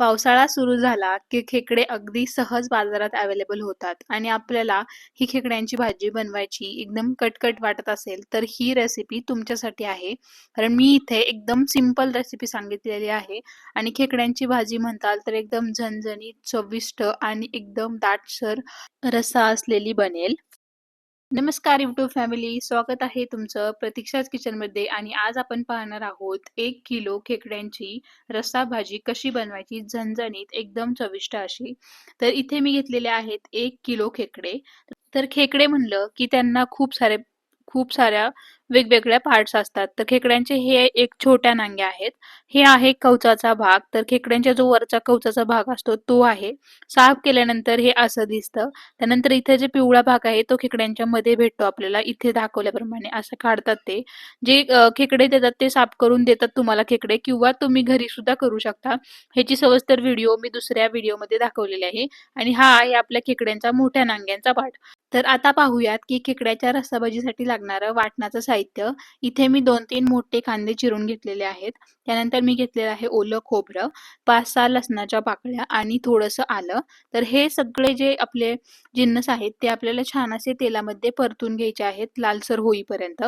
पावसाळा सुरू झाला की खेकडे अगदी सहज बाजारात अवेलेबल होतात. आणि आपल्याला ही खेकड्यांची भाजी बनवायची एकदम कटकट वाटत असेल तर ही रेसिपी तुमच्यासाठी आहे. कारण मी इथे एकदम सिंपल रेसिपी सांगितलेली आहे. आणि खेकड्यांची भाजी म्हणताल तर एकदम झणझणीत चविष्ट आणि एकदम दाटसर रस्सा असलेली बनेल. नमस्कार युट्यूब फॅमिली स्वागत आहे तुमचं प्रतीक्षाच किचनमध्ये आणि आज आपण पाहणार आहोत एक किलो खेकड्यांची रस्सा भाजी कशी बनवायची झणझणीत एकदम चविष्ट अशी. तर इथे मी घेतलेले आहेत एक किलो खेकडे. तर खेकडे म्हणलं की त्यांना खूप सारे खूप साऱ्या वेगवेगळ्या पार्ट्स असतात. तर खेकड्यांचे हे एक छोट्या नांग्या आहेत. हे आहे कवचाचा भाग. तर खेकड्यांच्या जो वरचा कवचाचा भाग असतो तो आहे. साफ केल्यानंतर हे असं दिसतं. त्यानंतर इथे जे पिवळा भाग आहे तो खेकड्यांच्या मध्ये भेटतो आपल्याला. इथे दाखवल्याप्रमाणे असं काढतात ते. जे खेकडे देतात ते साफ करून देतात तुम्हाला खेकडे. किंवा तुम्ही घरी सुद्धा करू शकता. ह्याची सविस्तर व्हिडिओ मी दुसऱ्या व्हिडिओमध्ये दाखवलेले आहे. आणि हा आहे आपल्या खेकड्यांचा मोठ्या नांग्यांचा पाठ. तर आता पाहूयात की खेकड्याच्या रस्साभाजीसाठी लागणारं वाटणाचं साहित्य इथे मी दोन तीन मोठे कांदे चिरून घेतलेले आहेत. त्यानंतर मी घेतलेलं आहे ओलं खोबरं पाच सहा लसणाच्या पाकळ्या आणि थोडंसं आलं. तर हे सगळे जे आपले जिन्नस आहेत ते आपल्याला छान असे तेलामध्ये परतून घ्यायचे आहेत लालसर होईपर्यंत.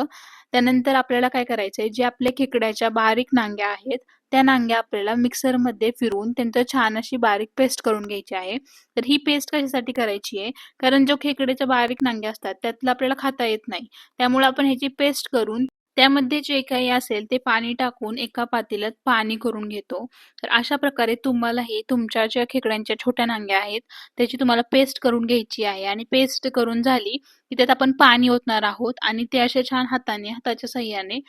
त्यानंतर आपल्याला काय करायचंय जे आपल्या खेकड्याच्या बारीक नांग्या आहेत त्या नांग्या आपल्याला मिक्सरमध्ये फिरून त्यांचं छान अशी बारीक पेस्ट करून घ्यायची आहे. तर ही पेस्ट कशासाठी करायची आहे? कारण जो खेकड्याच्या बारीक नांग्या असतात त्यातलं आपल्याला खाता येत नाही. त्यामुळे आपण ह्याची पेस्ट करून त्यामध्ये जे काही असेल ते पाणी टाकून एका पातेल्यात पाणी करून घेतो. तर अशा प्रकारे तुम्हालाही तुमच्या ज्या खेकड्यांच्या छोट्या नांग्या आहेत त्याची तुम्हाला पेस्ट करून घ्यायची आहे. आणि पेस्ट करून झाली त्यात आपण पाणी ओतणार आहोत आणि ते असे छान हाताने हाताच्या सहाय्याने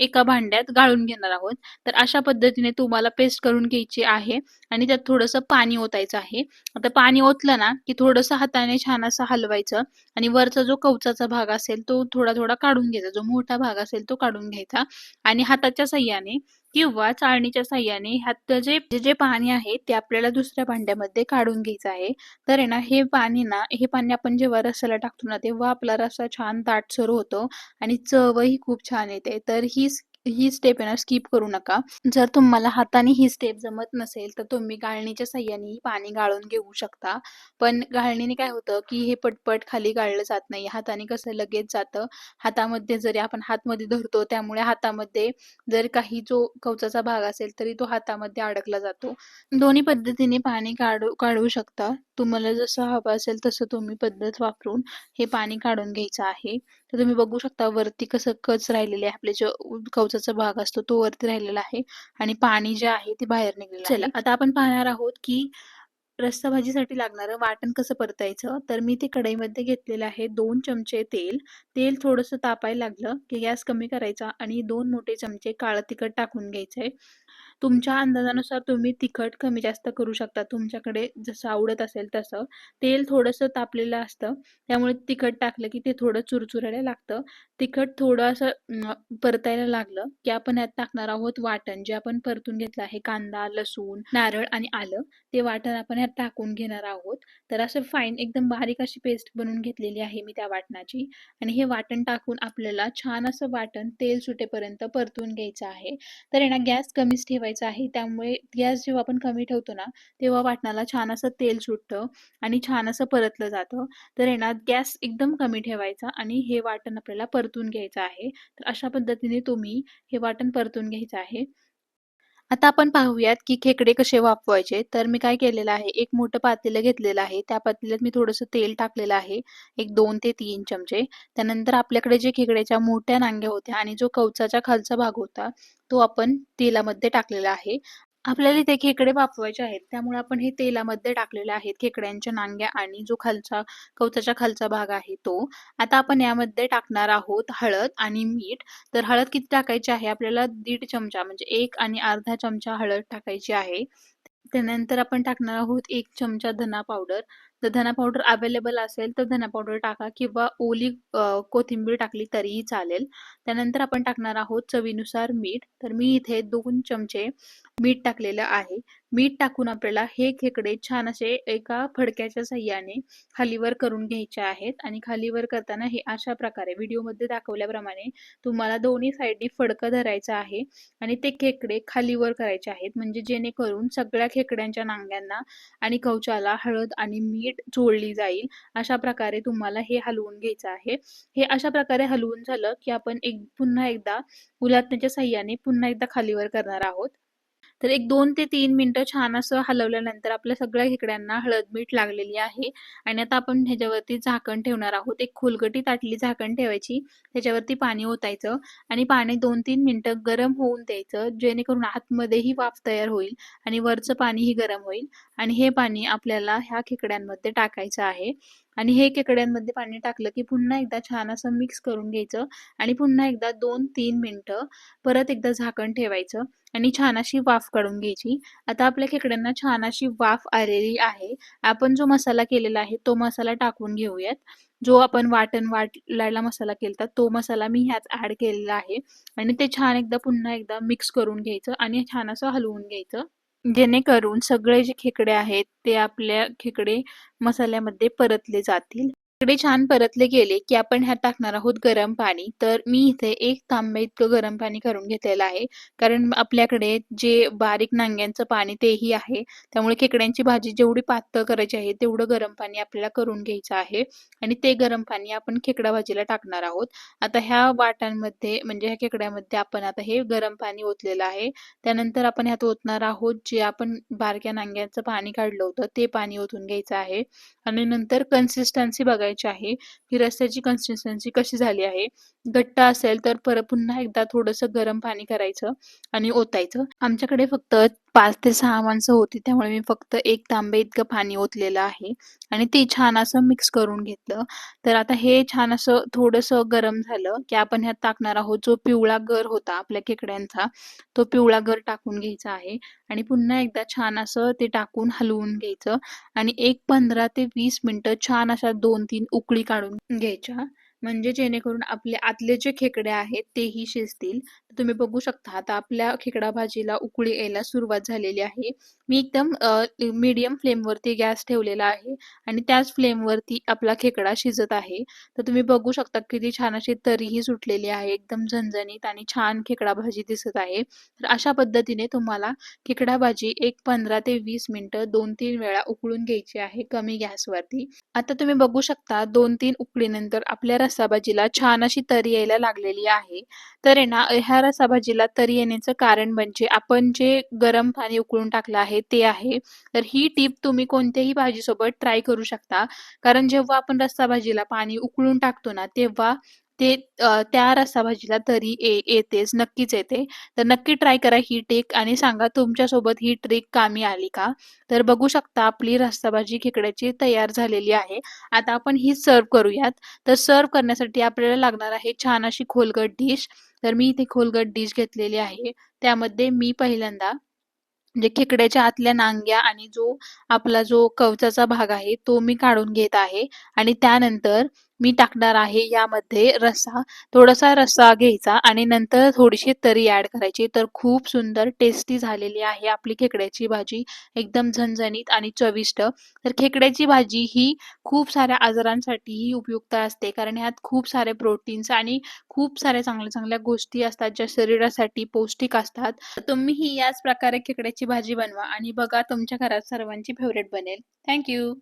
एका भांड्यात गाळून घेणार आहोत. तर अशा पद्धतीने तुम्हाला पेस्ट करून घ्यायची आहे आणि त्यात थोडंसं पाणी ओतायचं आहे. आता पाणी ओतलं ना की थोडंसं हाताने छान असं हलवायचं आणि वरचा जो कवचाचा भाग असेल तो थोडा थोडा काढून घ्यायचा. जो मोठा भाग असेल तो काढून घ्यायचा आणि हाताच्या सहाय्याने किंवा चाळणीच्या साह्याने ह्यात जे जे पाणी आहे ते आपल्याला दुसऱ्या भांड्यामध्ये काढून घ्यायचं आहे. तर आहे ना हे पाणी ना हे पाणी आपण जेव्हा रस्याला टाकतो ना तेव्हा आपला रस्सा छान दाटसर होतो आणि चवही खूप छान येते. तर ही ही स्टेप आहे ना स्किप करू नका. जर तुम्हाला हाताने ही स्टेप जमत नसेल तर तुम्ही गाळणीच्या सहाय्याने पाणी गाळून घेऊ शकता. पण गाळणीने काय होतं की हे पटपट खाली गाळलं जात नाही. हाताने कसं लगेच जातं. हातामध्ये जरी आपण हातमध्ये धरतो त्यामुळे हातामध्ये जर काही जो कवचाचा भाग असेल तरी तो हातामध्ये अडकला जातो. दोन्ही पद्धतीने पाणी काढू काढू शकता. तुम्हाला जसं हवं असेल तसं तुम्ही पद्धत वापरून हे पाणी काढून घ्यायचं आहे. तर तुम्ही बघू शकता वरती कसं कच राहिलेले आहे. आपले जो कवचाचा भाग असतो तो वरती राहिलेला आहे आणि पाणी जे आहे ते बाहेर निघलेलं चला. आता आपण पाहणार आहोत की रस्सा भाजीसाठी लागणारं वाटण कसं परतायचं? तर मी ते कढईमध्ये घेतलेलं आहे दोन चमचे तेल. तेल थोडंसं तापायला लागलं की गॅस कमी करायचा आणि दोन मोठे चमचे काळं तिखट टाकून घ्यायचंय. तुमच्या अंदाजानुसार तुम्ही तिखट कमी जास्त करू शकता. तुमच्याकडे जसं आवडत असेल तसं. तेल थोडंसं तापलेलं असतं. त्यामुळे तिखट टाकलं की ते थोडं चुरचुरायला लागतं. तिखट थोडं असं परतायला लागलं की आपण यात टाकणार आहोत वाटण. जे आपण परतून घेतलं आहे कांदा लसूण नारळ आणि आलं ते वाटण आपण यात टाकून घेणार आहोत. तर असं फाईन एकदम बारीक अशी पेस्ट बनवून घेतलेली आहे मी त्या वाटणाची. आणि हे वाटण टाकून आपल्याला छान असं वाटण तेल सुटेपर्यंत परतून घ्यायचं आहे. तर यांना गॅस कमीच ठेवायचा आहे. त्यामुळे गॅस जेव्हा आपण कमी ठेवतो ना तेव्हा वाटणाला छान असं तेल सुटतं आणि छान असं परतलं जातं. तर येणार गॅस एकदम कमी ठेवायचा आणि हे वाटण आपल्याला परतून घ्यायचं आहे. तर अशा पद्धतीने तुम्ही हे वाटण परतून घ्यायचं आहे. आता आपण पाहूयात की खेकडे कसे वाफवायचे. तर मी काय केलेलं आहे एक मोठं पातेलं घेतलेलं आहे. त्या पातेल्यात मी थोडंसं तेल टाकलेलं आहे एक दोन ते तीन चमचे. त्यानंतर आपल्याकडे जे खेकड्याच्या मोठ्या नांग्या होत्या आणि जो कवचाच्या खालचा भाग होता तो आपण तेलामध्ये टाकलेला आहे. आपल्याला इथे खेकडे वाफवायचे आहेत. त्यामुळे आपण हे तेलामध्ये टाकलेले आहेत. खेकड्यांच्या नांग्या आणि जो खालचा कवचाच्या खालचा भाग आहे तो. आता आपण यामध्ये टाकणार आहोत हळद आणि मीठ. तर हळद किती टाकायची आहे? आपल्याला दीड चमचा म्हणजे एक आणि अर्धा चमचा हळद टाकायची आहे. त्यानंतर आपण टाकणार आहोत एक चमचा धना पावडर. जर धना पावडर अवेलेबल असेल तर धना पावडर टाका किंवा ओली कोथिंबीर टाकली तरीही चालेल. त्यानंतर आपण टाकणार आहोत चवीनुसार मीठ. तर मी इथे दोन चमचे मीठ टाकलेलं आहे. मीठ टाकून आपल्याला हे खेकडे छान असे एका फडक्याच्या सहाय्याने खालीवर करून घ्यायचे आहेत. आणि खालीवर करताना हे अशा प्रकारे व्हिडिओमध्ये दाखवल्याप्रमाणे तुम्हाला दोन्ही साईडनी फडकं धरायचं आहे. आणि ते खेकडे खालीवर करायचे आहेत. म्हणजे जेणेकरून सगळ्या खेकड्यांच्या नांग्यांना आणि कवचाला हळद आणि मीठ चोळली जाईल अशा प्रकारे तुम्हाला हे हलवून घ्यायचं आहे. हे अशा प्रकारे हलवून झालं की आपण एक पुन्हा एकदा उलाटण्याच्या साह्याने पुन्हा एकदा खालीवर करणार आहोत. तर एक दोन ते तीन मिनटं छान असं हलवल्यानंतर आपल्या सगळ्या खेकड्यांना हळद मीठ लागलेली आहे. आणि आता आपण ह्याच्यावरती झाकण ठेवणार आहोत. एक खोलगटी ताटली झाकण ठेवायची. त्याच्यावरती पाणी ओतायचं आणि पाणी दोन तीन मिनिटं गरम होऊन द्यायचं. जेणेकरून आतमध्येही वाफ तयार होईल आणि वरचं पाणीही गरम होईल. आणि हे पाणी आपल्याला ह्या खेकड्यांमध्ये टाकायचं आहे. आणि हे खेकड्यांमध्ये पाणी टाकलं की पुन्हा एकदा छान असं मिक्स करून घ्यायचं आणि पुन्हा एकदा दोन तीन मिनटं परत एकदा झाकण ठेवायचं आणि छान अशी वाफ काढून घ्यायची. आता आपल्या खेकड्यांना छान अशी वाफ आलेली आहे. आपण जो मसाला केलेला आहे तो मसाला टाकून घेऊयात. जो आपण वाटण वाटलायला मसाला केला तो मसाला मी ह्यात ऍड केलेला आहे. आणि ते छान एकदा पुन्हा एकदा मिक्स करून घ्यायचं आणि छान असं हलवून घ्यायचं. जेणेकरून सगळे जे खेकडे आहेत ते आपल्या खेकडे मसाल्यामध्ये परतले जातील. इकडे छान परतले गेले की आपण ह्यात टाकणार आहोत गरम पाणी. तर मी इथे एक तांबे इतकं गरम पाणी करून घेतलेलं आहे. कारण आपल्याकडे जे बारीक नांग्यांचं पाणी तेही आहे. त्यामुळे खेकड्यांची भाजी जेवढी पातळ करायची आहे तेवढं गरम पाणी आपल्याला करून घ्यायचं आहे. आणि ते गरम पाणी आपण खेकडा भाजीला टाकणार आहोत. आता ह्या वाटांमध्ये म्हणजे ह्या खेकड्यामध्ये आपण आता हे गरम पाणी ओतलेलं आहे. त्यानंतर आपण ह्यात ओतणार आहोत जे आपण बारक्या नांग्यांचं पाणी काढलं होतं ते पाणी ओतून घ्यायचं आहे. आणि नंतर कन्सिस्टन्सी बघायची आहे. की रस्त्याची कन्सिस्टन्सी कशी झाली आहे? घट्ट असेल तर परत पुन्हा एकदा थोडंसं गरम पाणी करायचं आणि ओतायचं. आमच्याकडे फक्त पाच ते सहा माणसं होती त्यामुळे मी फक्त एक तांबे इतकं पाणी ओतलेलं आहे आणि ते छान असं मिक्स करून घेतलं. तर आता हे छान असं थोडंसं गरम झालं की आपण ह्यात टाकणार आहोत जो पिवळा गर होता आपल्या खेकड्यांचा तो पिवळा गर टाकून घ्यायचा आहे आणि पुन्हा एकदा छान असं ते टाकून हलवून घ्यायचं आणि एक पंधरा ते वीस मिनिटं छान अशा दोन तीन उकळी काढून घ्यायच्या. म्हणजे जेणेकरून आपले आतले जे खेकडे आहेत तेही शिजतील. तुम्ही बघू शकता आता आपल्या खेकडा भाजीला उकळी यायला सुरुवात झालेली आहे. मी एकदम मीडियम फ्लेमवरती गॅस ठेवलेला आहे आणि त्याच फ्लेमवरती आपला खेकडा शिजत आहे. तर तुम्ही बघू शकता किती छान अशी तरीही सुटलेली आहे एकदम झणझणीत आणि छान खेकडा भाजी दिसत आहे. तर अशा पद्धतीने तुम्हाला खेकडा भाजी एक पंधरा ते वीस मिनिटं दोन तीन वेळा उकळून घ्यायची आहे कमी गॅसवरती आता तुम्ही बघू शकता दोन तीन उकळीनंतर आपल्या रसाभाजीला छान अशी तरी यायला लागलेली आहे. तर आहे ना ह्या रसाभाजीला तरी येण्याचं कारण म्हणजे आपण जे गरम पाणी उकळून टाकलं आहे ते आहे. तर ही टीप तुम्ही कोणत्याही भाजीसोबत ट्राय करू शकता. कारण जेव्हा आपण रस्सा भाजीला पाणी उकळून टाकतो ना तेव्हा ते त्या रस्साभाजीला तरी येतेच नक्कीच येते. तर नक्की ट्राय करा ही ट्रिक आणि सांगा तुमच्यासोबत ही ट्रिक कामी आली का? तर बघू शकता आपली रस्साभाजी खेकड्याची तयार झालेली आहे. आता आपण ही सर्व करूयात. तर सर्व करण्यासाठी आपल्याला लागणार आहे छान अशी खोलगट डिश तर मी इथे खोलगट डिश घेतलेली आहे. त्यामध्ये मी पहिल्यांदा म्हणजे खेकड्याच्या आतल्या नांग्या आणि जो आपला जो कवचाचा भाग आहे तो मी काढून घेत आहे. आणि त्यानंतर मी टाकणार आहे यामध्ये रस्सा थोडासा रस्सा घ्यायचा आणि नंतर थोडीशी तरी ऍड करायची. तर खूप सुंदर टेस्टी झालेली आहे आपली खेकड्याची भाजी. एकदम झणझणीत आणि चविष्ट. तर खेकड्याची भाजी ही खूप साऱ्या आजारांसाठीही उपयुक्त असते कारण ह्यात खूप सारे प्रोटीन्स आणि खूप साऱ्या चांगल्या चांगल्या गोष्टी असतात ज्या शरीरासाठी पौष्टिक असतात. तुम्हीही याच प्रकारे खेकड्याची भाजी बनवा आणि बघा तुमच्या घरात सर्वांची फेवरेट बनेल. थँक्यू